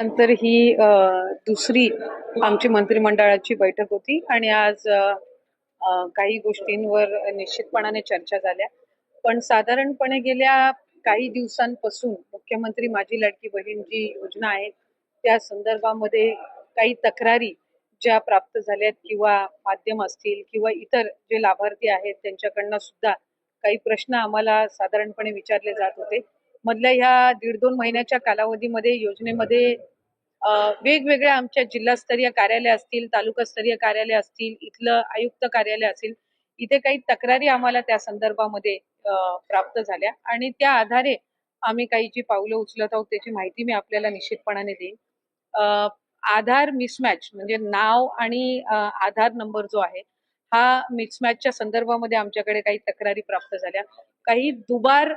नंतर ही दुसरी आमची मंत्रिमंडळाची बैठक होती आणि आज काही गोष्टींवर निश्चितपणाने चर्चा झाल्या. पण साधारणपणे गेल्या काही दिवसांपासून मुख्यमंत्री माझी लाडकी बहीण जी योजना आहे त्या संदर्भामध्ये काही तक्रारी ज्या प्राप्त झाल्यात किंवा माध्यम असतील किंवा इतर जे लाभार्थी आहेत त्यांच्याकडनं सुद्धा काही प्रश्न आम्हाला साधारणपणे विचारले जात होते. मधल्या ह्या दीड दोन महिन्याच्या कालावधीमध्ये योजनेमध्ये वेगवेगळ्या आमच्या जिल्हास्तरीय कार्यालय असतील तालुकास्तरीय कार्यालय असतील इथलं आयुक्त कार्यालय असतील इथे काही तक्रारी आम्हाला त्या संदर्भामध्ये प्राप्त झाल्या. आणि त्या आधारे आम्ही काही जी पावलं उचलत आहोत त्याची माहिती मी आपल्याला निश्चितपणाने देईन. आधार मिसमॅच म्हणजे नाव आणि आधार नंबर जो आहे हा मिसमॅचच्या संदर्भामध्ये आमच्याकडे काही तक्रारी प्राप्त झाल्या. काही दुबार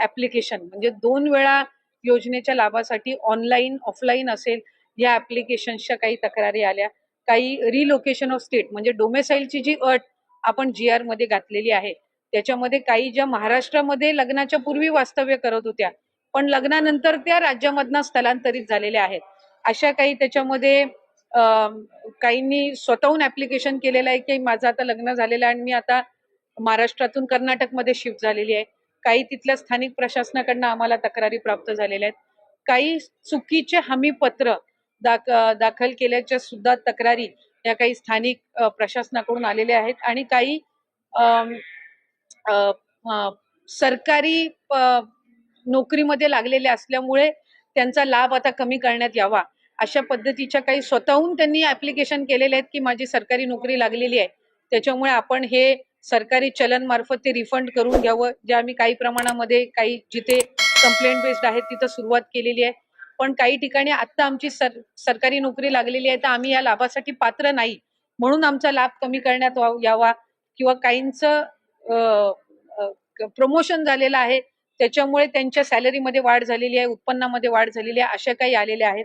ऍप्लिकेशन म्हणजे दोन वेळा योजनेच्या लाभासाठी ऑनलाईन ऑफलाईन असेल या ऍप्लिकेशन्सच्या काही तक्रारी आल्या. काही रिलोकेशन ऑफ स्टेट म्हणजे डोमेसाईलची जी अट आपण जी आरमध्ये घातलेली आहे त्याच्यामध्ये काही ज्या महाराष्ट्रामध्ये लग्नाच्या पूर्वी वास्तव्य करत होत्या पण लग्नानंतर त्या राज्यामधनं स्थलांतरित झालेल्या आहेत. अशा काही त्याच्यामध्ये काहींनी स्वतःहून ऍप्लिकेशन केलेलं आहे की माझं आता लग्न झालेलं आहे आणि मी आता महाराष्ट्रातून कर्नाटकमध्ये शिफ्ट झालेली आहे. काही तिथल्या स्थानिक प्रशासनाकडनं आम्हाला तक्रारी प्राप्त झालेल्या आहेत. काही चुकीचे हमीपत्र दाख दाखल केल्याच्या सुद्धा तक्रारी या काही स्थानिक प्रशासनाकडून आलेल्या आहेत आणि काही सरकारी नोकरीमध्ये लागलेले असल्यामुळे त्यांचा लाभ आता कमी करण्यात यावा. अशा पद्धतीच्या काही स्वतःहून त्यांनी ऍप्लिकेशन केलेले आहेत की माझी सरकारी नोकरी लागलेली आहे. त्याच्यामुळे आपण हे सरकारी चलन मार्फत ते रिफंड करून घ्यावं. जे आम्ही काही प्रमाणामध्ये काही जिथे कंप्लेंट बेस्ड आहेत तिथं सुरुवात केलेली आहे. पण काही ठिकाणी आत्ता आमची सर सरकारी नोकरी लागलेली आहे तर आम्ही या लाभासाठी पात्र नाही. म्हणून आमचा लाभ कमी करण्यात वा- यावा किंवा काहींचं प्रमोशन झालेलं आहे. त्याच्यामुळे त्यांच्या सॅलरीमध्ये वाढ झालेली आहे उत्पन्नामध्ये वाढ झालेली आहे अशा काही आलेल्या आहेत.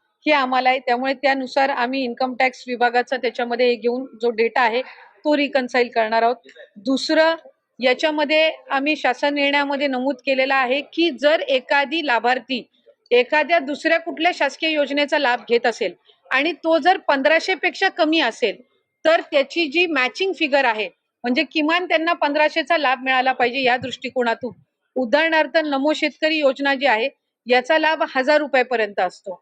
हे आम्हाला आहे. त्यामुळे त्यानुसार आम्ही इन्कम टॅक्स विभागाचा त्याच्यामध्ये घेऊन जो डेटा आहे तो रिकन्साईल करणार आहोत. दुसरं याच्यामध्ये आम्ही शासन निर्णयामध्ये नमूद केलेला आहे की जर एखादी लाभार्थी एखाद्या दुसऱ्या कुठल्या शासकीय योजनेचा लाभ घेत असेल आणि तो जर पंधराशे पेक्षा कमी असेल तर त्याची जी मॅचिंग फिगर आहे म्हणजे किमान त्यांना पंधराशेचा लाभ मिळाला पाहिजे या दृष्टिकोनातून. उदाहरणार्थ नमो शेतकरी योजना जी आहे याचा लाभ हजार रुपयापर्यंत असतो.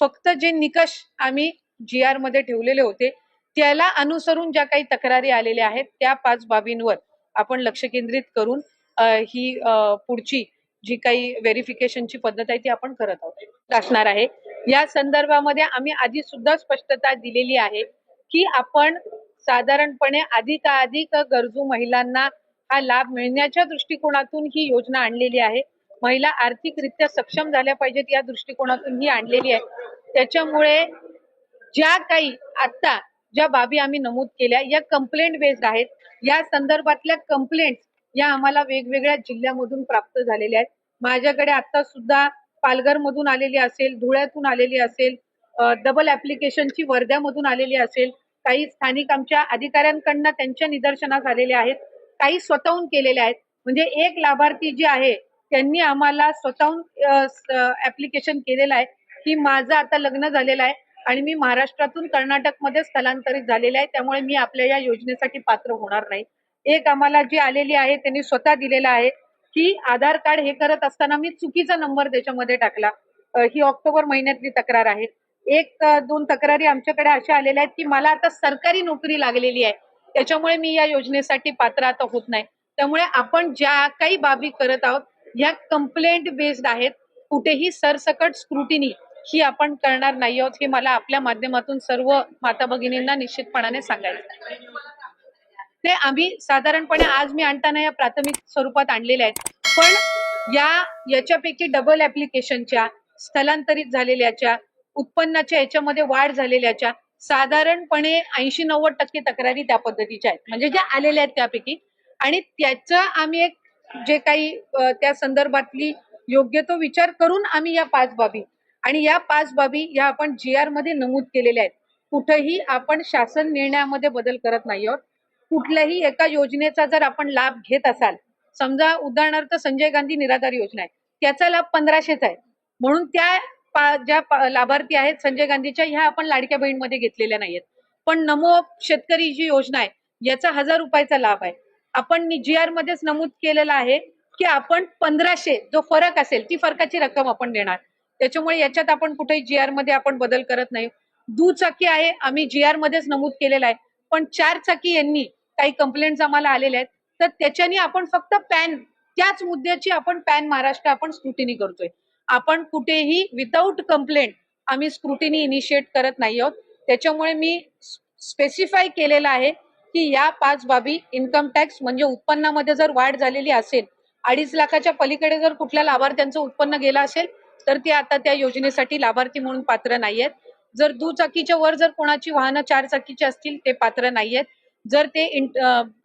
फक्त जे निकष आम्ही जी आरमध्ये ठेवलेले होते त्याला अनुसरून ज्या काही तक्रारी आलेल्या आहेत त्या पाच बाबींवर आपण लक्ष केंद्रित करून ही अ, पुढची जी काही व्हेरिफिकेशनची पद्धत आहे ती आपण करत आहोत. असणार आहे. या संदर्भामध्ये आम्ही आधी सुद्धा स्पष्टता दिलेली आहे की आपण साधारणपणे अधिकाधिक गरजू महिलांना हा लाभ मिळण्याच्या दृष्टिकोनातून ही योजना आणलेली आहे. महिला आर्थिकरित्या सक्षम झाल्या पाहिजेत या दृष्टिकोनातून ही आणलेली आहे. त्याच्यामुळे ज्या काही आता ज्या बाबी आम्ही नमूद केल्या या कंप्लेंट बेस्ड आहेत. या संदर्भातल्या कंप्लेंट या आम्हाला वेगवेगळ्या जिल्ह्यामधून प्राप्त झालेल्या आहेत. माझ्याकडे आता सुद्धा पालघर मधून आलेली असेल धुळ्यातून आलेली असेल डबल ऍप्लिकेशनची वर्ध्यामधून आलेली असेल काही स्थानिक आमच्या अधिकाऱ्यांकडनं त्यांच्या निदर्शनास आलेल्या आहेत काही स्वतःहून केलेल्या आहेत. म्हणजे एक लाभार्थी जे आहे त्यांनी आम्हाला स्वतःहून ऍप्लिकेशन केलेलं आहे. की माझं आता लग्न झालेलं आहे आणि मी महाराष्ट्रातून कर्नाटकमध्ये स्थलांतरित झालेले आहे. त्यामुळे मी आपल्या या योजनेसाठी पात्र होणार नाही. एक आम्हाला जी आलेली आहे त्यांनी स्वतः दिलेला आहे की आधार कार्ड हे करत असताना मी चुकीचा नंबर त्याच्यामध्ये टाकला. ही ऑक्टोबर महिन्यातली तक्रार आहे. एक दोन तक्रारी आमच्याकडे अशा आलेल्या आहेत की मला आता सरकारी नोकरी लागलेली आहे. त्याच्यामुळे मी या योजनेसाठी पात्र आता होत नाही. त्यामुळे आपण ज्या काही बाबी करत आहोत ह्या कंप्लेंट बेस्ड आहेत. कुठेही सरसकट स्क्रुटिनी ही आपण करणार नाही आहोत हे मला आपल्या माध्यमातून सर्व माता भगिनींना निश्चितपणाने सांगायचं ते आम्ही साधारणपणे आज मी आणताना या प्राथमिक स्वरूपात आणलेल्या आहेत. पण या याच्यापैकी डबल ऍप्लिकेशनच्या स्थलांतरित झालेल्याच्या उत्पन्नाच्या याच्यामध्ये वाढ झालेल्याच्या साधारणपणे ऐंशी नव्वद टक्के तक्रारी त्या पद्धतीच्या आहेत. म्हणजे ज्या आलेल्या आहेत त्यापैकी. आणि त्याचं आम्ही एक जे काही त्या संदर्भातली योग्य तो विचार करून आम्ही या पाच बाबी आणि या पाच बाबी या आपण जी आरमध्ये नमूद केलेल्या आहेत. कुठेही आपण शासन निर्णयामध्ये बदल करत नाही आहोत. कुठल्याही एका योजनेचा जर आपण लाभ घेत असाल समजा उदाहरणार्थ संजय गांधी निराधार योजना आहे त्याचा लाभ पंधराशेचा आहे. म्हणून त्या पा- ज्या लाभार्थी आहेत संजय गांधीच्या ह्या आपण लाडक्या बहीणमध्ये घेतलेल्या नाहीयेत. पण नमो शेतकरी जी योजना आहे याचा हजार रुपयाचा लाभ आहे. आपण जी आर मध्येच नमूद केलेलं आहे की आपण पंधराशे जो फरक असेल ती फरकाची रक्कम आपण देणार. त्याच्यामुळे याच्यात आपण कुठेही जी आरमध्ये आपण बदल करत नाही. दुचाकी आहे आम्ही जी आर मध्येच नमूद केलेला आहे. पण चार चाकी यांनी काही कंप्लेंट आम्हाला आलेल्या आहेत. तर त्याच्याने आपण फक्त पॅन त्याच मुद्द्याची आपण पॅन महाराष्ट्र आपण स्क्रुटिनी करतोय. आपण कुठेही विदाऊट कंप्लेंट आम्ही स्क्रुटिनी इनिशिएट करत नाही आहोत. त्याच्यामुळे मी स्पेसिफाय केलेलं आहे की या पाच बाबी इन्कम टॅक्स म्हणजे उत्पन्नामध्ये जर वाढ झालेली असेल अडीच लाखाच्या पलीकडे जर कुठल्या लाभार्थ्यांचं उत्पन्न गेलं असेल तर ते आता त्या योजनेसाठी लाभार्थी म्हणून पात्र नाहीयेत. जर दुचाकीच्या वर जर कोणाची वाहनं चार चाकीची असतील ते पात्र नाहीयेत. जर ते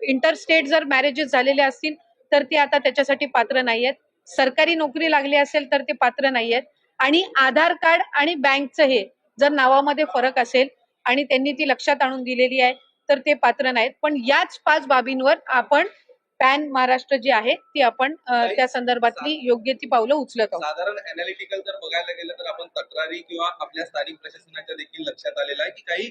इंटरस्टेट जर मॅरेजेस झालेले असतील तर ते आता त्याच्यासाठी पात्र नाहीयेत. सरकारी नोकरी लागली असेल तर ते पात्र नाहीयेत. आणि आधार कार्ड आणि बँकचं हे जर नावामध्ये फरक असेल आणि त्यांनी ती लक्षात आणून दिलेली आहे तर ते पात्र नाहीत. पण याच पाच बाबींवर आपण पॅन महाराष्ट्र जी आहे ती आपण त्या संदर्भातली योग्य ती पावलं उचलत आहोत. साधारण अनालिटिकल जर बघायला गेलं तर आपण तक्रारी किंवा आपल्या स्थानिक प्रशासनाच्या देखील लक्षात आलेलं आहे की काही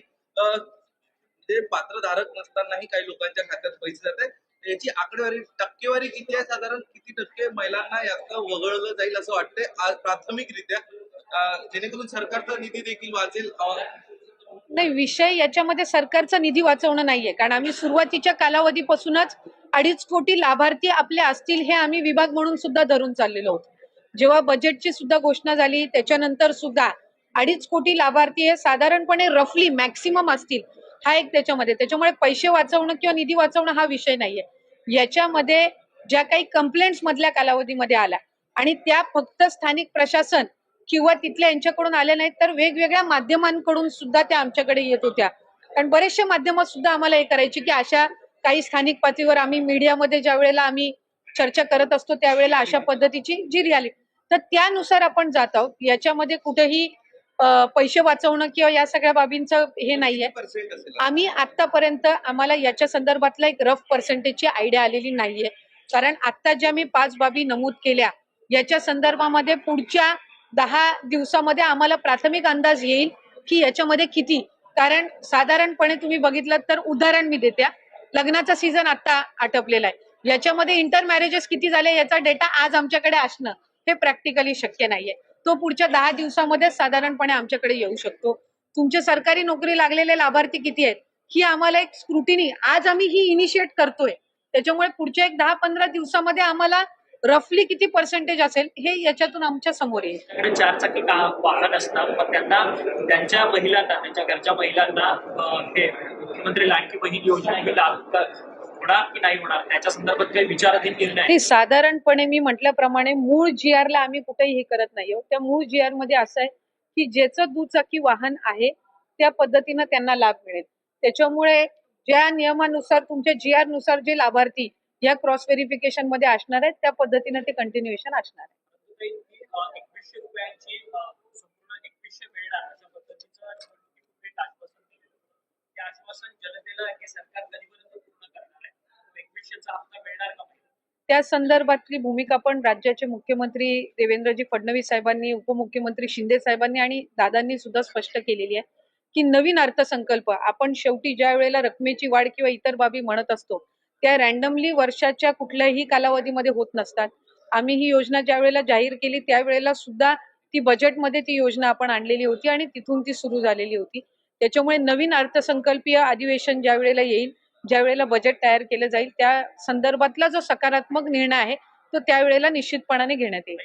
जे पात्रधारक नसतानाही काही लोकांच्या खात्यात पैसे जात आहेत याची आकडेवारी टक्केवारी किती आहे साधारण? किती टक्के महिलांना यात वगळलं जाईल असं वाटतंय? प्राथमिकरित्या जेणेकरून सरकारचा निधी देखील वाचेल नाही विषय याच्यामध्ये सरकारचा निधी वाचवणं नाहीये. कारण आम्ही सुरुवातीच्या कालावधीपासूनच अडीच कोटी लाभार्थी आपले असतील हे आम्ही विभाग म्हणून सुद्धा धरून चाललेलो आहोत. जेव्हा बजेटची सुद्धा घोषणा झाली त्याच्यानंतर सुद्धा अडीच कोटी लाभार्थी हे साधारणपणे रफली मॅक्सिमम असतील हा एक त्याच्यामध्ये. त्याच्यामुळे पैसे वाचवणं किंवा निधी वाचवणं हा विषय नाहीये. याच्यामध्ये ज्या काही कंप्लेंट्स मधल्या कालावधीमध्ये आल्या आणि त्या फक्त स्थानिक प्रशासन किंवा तिथल्या यांच्याकडून आल्या नाहीत तर वेगवेगळ्या माध्यमांकडून सुद्धा त्या आमच्याकडे येत होत्या. कारण बरेचसे माध्यम सुद्धा आम्हाला हे करायची की अशा काही स्थानिक पातळीवर आम्ही मीडियामध्ये ज्या वेळेला आम्ही चर्चा करत असतो त्यावेळेला अशा पद्धतीची जी रियालिटी तर त्यानुसार आपण जात आहोत. याच्यामध्ये कुठेही पैसे वाचवणं किंवा या सगळ्या बाबींचं हे नाहीये. आम्ही आतापर्यंत आम्हाला याच्या संदर्भातला एक रफ पर्सेंटेजची आयडिया आलेली नाहीये. कारण आता ज्या मी पाच बाबी नमूद केल्या याच्या संदर्भामध्ये पुढच्या दहा दिवसामध्ये आम्हाला प्राथमिक अंदाज येईल की याच्यामध्ये किती. कारण साधारणपणे तुम्ही बघितलं तर उदाहरण मी देत्या लग्नाचा सीझन आता आटपलेला आहे. याच्यामध्ये इंटर मॅरेजेस किती झाले याचा डेटा आज आमच्याकडे असणं हे प्रॅक्टिकली शक्य नाहीये. तो पुढच्या दहा दिवसामध्ये साधारणपणे आमच्याकडे येऊ शकतो. तुमचे सरकारी नोकरी लागलेले लाभार्थी किती आहेत? ही आम्हाला एक स्क्रुटिनी आज आम्ही ही इनिशिएट करतोय. त्याच्यामुळे पुढच्या एक दहा पंधरा दिवसामध्ये आम्हाला रफली किती पर्सेंटेज असेल हे याच्यातून आमच्यासमोर येईल. चार चाकी का वाहन असतात मग त्यांना त्यांच्या महिलांना त्यांच्या घरच्या महिलांना हे मुख्यमंत्री लाडकी बहीण योजना ही लाभ क- होणार की नाही होणार त्याच्या संदर्भात काही विचाराधीन निर्णय आहे? नाही साधारणपणे मी म्हटल्याप्रमाणे मूळ जी ला आम्ही कुठेही हे करत नाही त्या मूळ जी मध्ये असं आहे की ज्याचं दुचाकी वाहन आहे त्या पद्धतीनं त्यांना लाभ मिळेल. त्याच्यामुळे ज्या नियमानुसार तुमच्या जी आरनुसार जे लाभार्थी या क्रॉस व्हेरिफिकेशनमध्ये असणार आहेत त्या पद्धतीने ते कंटिन्युएशन असणार आहे त्या संदर्भातली भूमिका पण राज्याचे मुख्यमंत्री देवेंद्रजी फडणवीस साहेबांनी उपमुख्यमंत्री शिंदे साहेबांनी आणि दादांनी सुद्धा स्पष्ट केलेली आहे की नवीन अर्थसंकल्प आपण शेवटी ज्या वेळेला रकमेची वाढ किंवा इतर बाबी म्हणत असतो त्या रॅन्डमली वर्षाच्या कुठल्याही कालावधीमध्ये होत नसतात. आम्ही ही योजना ज्या वेळेला जाहीर केली त्यावेळेला सुद्धा ती बजेटमध्ये ती योजना आपण आणलेली होती आणि तिथून ती सुरू झालेली होती. त्याच्यामुळे नवीन अर्थसंकल्पीय अधिवेशन ज्या वेळेला येईल ज्या वेळेला बजेट तयार केलं जाईल त्या संदर्भातला जो सकारात्मक निर्णय आहे तो त्यावेळेला निश्चितपणाने घेण्यात येईल.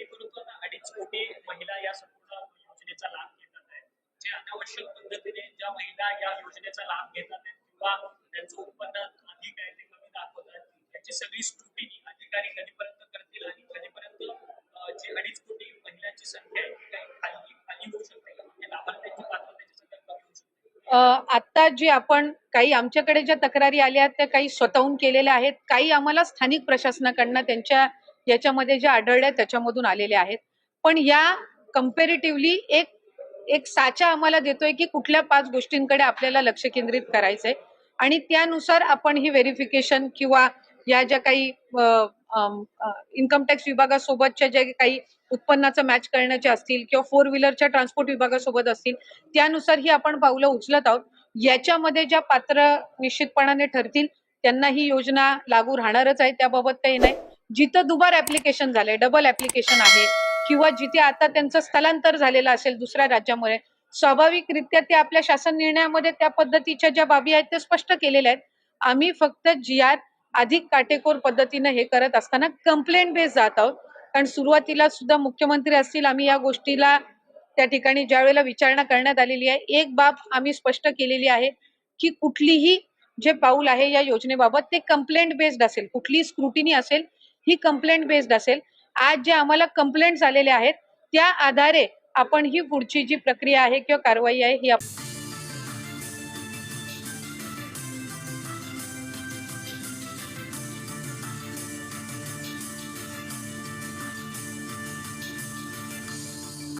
पद्धतीने ज्या महिला या योजनेचा लाभ घेतात किंवा त्यांचं उत्पन्न अधिक आहे दाखवतात. त्याची सगळी स्क्रुटिनी अधिकारी कधीपर्यंत करतील आणि कधीपर्यंत जी अडीच कोटी महिलांची संख्या आहे ती खाली खाली होऊ शकते म्हणजे लाभार्थ्यांची पात्रतेची आता जी आपण काही आमच्याकडे ज्या तक्रारी आल्या आहेत त्या काही स्वतःहून केलेल्या आहेत. काही आम्हाला स्थानिक प्रशासनाकडनं त्यांच्या याच्यामध्ये ज्या आढळल्या त्याच्यामधून आलेल्या आहेत. पण या कम्पेरेटिव्हली एक एक साचा आम्हाला देतोय की कुठल्या पाच गोष्टींकडे आपल्याला लक्ष केंद्रित करायचंय. आणि त्यानुसार आपण ही व्हेरिफिकेशन किंवा या ज्या काही इन्कम टॅक्स विभागासोबतच्या ज्या काही उत्पन्नाचं मॅच करण्याचे असतील किंवा फोर व्हीलरच्या ट्रान्सपोर्ट विभागासोबत असतील त्यानुसार ही आपण पावलं उचलत आहोत. याच्यामध्ये ज्या पात्र निश्चितपणाने ठरतील त्यांना ही योजना लागू राहणारच आहे. त्याबाबत काही नाही. जिथं दुबार ऍप्लिकेशन झालंय डबल ऍप्लिकेशन आहे किंवा जिथे आता त्यांचं स्थलांतर झालेलं असेल दुसऱ्या राज्यामुळे स्वाभाविकरित्या ते आपल्या शासन निर्णयामध्ये त्या पद्धतीच्या ज्या बाबी आहेत त्या स्पष्ट केलेल्या आहेत. आम्ही फक्त जी आर अधिक काटेकोर पद्धतीनं हे करत असताना कंप्लेंट बेस जात आहोत. कारण सुरुवातीला सुद्धा मुख्यमंत्री असतील आम्ही या गोष्टीला त्या ठिकाणी ज्या वेळेला विचारणा करण्यात आलेली आहे एक बाब आम्ही स्पष्ट केलेली आहे की कुठलीही जे पाऊल आहे या योजनेबाबत ते कंप्लेंट बेस्ड असेल. कुठलीही स्क्रुटिनी असेल ही कंप्लेंट बेस्ड असेल. आज जे आम्हाला कंप्लेंट आलेल्या आहेत त्या आधारे आपण ही पुढची जी प्रक्रिया आहे किंवा कारवाई आहे ही आप-